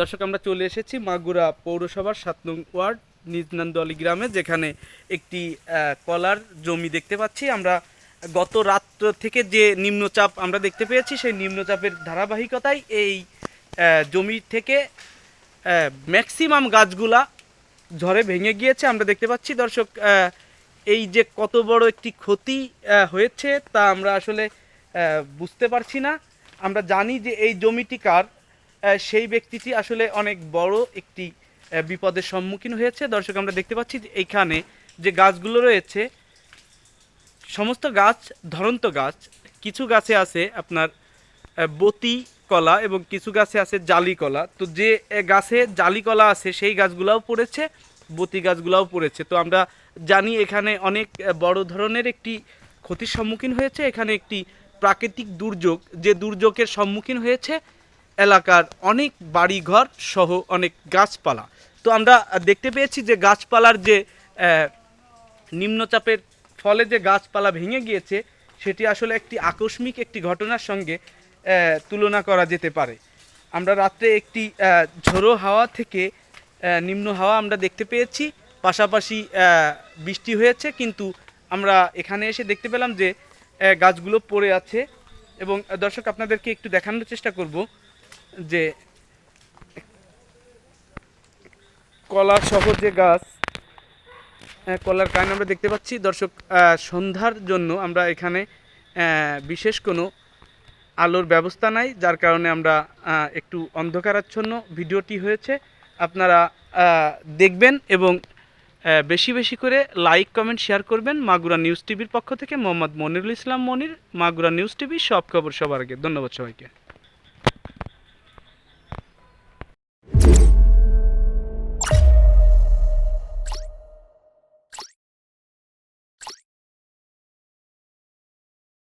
দর্শক, আমরা চলে এসেছি মাগুরা পৌরসভার সাত নং ওয়ার্ড নিজনান্দলি গ্রামে, যেখানে একটি কলার জমি দেখতে পাচ্ছি। আমরা গত রাত থেকে যে নিম্নচাপ আমরা দেখতে পেয়েছি, সেই নিম্নচাপের ধারাবাহিকতায় এই জমি থেকে ম্যাক্সিমাম গাছগুলা ঝড়ে ভেঙে গিয়েছে। আমরা দেখতে পাচ্ছি দর্শক এই যে কত বড় একটি ক্ষতি হয়েছে তা আমরা আসলে বুঝতে পারছি না। আমরা জানি যে এই জমিটি কার সেই ব্যক্তিটি আসলে অনেক বড় একটি বিপদের সম্মুখীন হয়েছে। দর্শক, আমরা দেখতে পাচ্ছি যে এইখানে যে গাছগুলো রয়েছে, সমস্ত গাছ, ধরন্ত গাছ, কিছু গাছে আছে আপনার বতি কলা এবং কিছু গাছে আছে জালি কলা। তো যে গাছে জালি কলা আছে, সেই গাছগুলাও পড়েছে, বতি গাছগুলাও পড়েছে। তো আমরা জানি এখানে অনেক বড় ধরনের একটি ক্ষতির সম্মুখীন হয়েছে। এখানে একটি প্রাকৃতিক দুর্যোগ, যে দুর্যোগের সম্মুখীন হয়েছে এলাকার অনেক বাড়িঘর সহ অনেক গাছপালা। তো আমরা দেখতে পেয়েছি যে গাছপালার যে নিম্নচাপের ফলে যে গাছপালা ভেঙে গিয়েছে, সেটি আসলে একটি আকস্মিক একটি ঘটনার সঙ্গে তুলনা করা যেতে পারে। আমরা রাত্রে একটি ঝোড়ো হাওয়া থেকে নিম্ন হাওয়া আমরা দেখতে পেয়েছি। পাশাপাশি বৃষ্টি হয়েছে, কিন্তু আমরা এখানে এসে দেখতে পেলাম যে গাছগুলো পড়ে আছে। এবং দর্শক, আপনাদেরকে একটু দেখানোর চেষ্টা করব। যে কলা সহ যে গাছ আহ, কলার কারণ আমরা দেখতে পাচ্ছি। দর্শক সন্ধ্যার জন্য আমরা এখানে বিশেষ কোনো আলোর ব্যবস্থা নাই যার কারণে আমরা একটু অন্ধকারাচ্ছন্ন ভিডিওটি হয়েছে। আপনারা দেখবেন এবং বেশি বেশি করে লাইক কমেন্ট শেয়ার করবেন মাগুরা নিউজ টিভির পক্ষ থেকে। মোহাম্মদ মনিরুল ইসলাম মনির মাগুরা নিউজ টিভি সব খবর সবার আগে। ধন্যবাদ সবাইকে।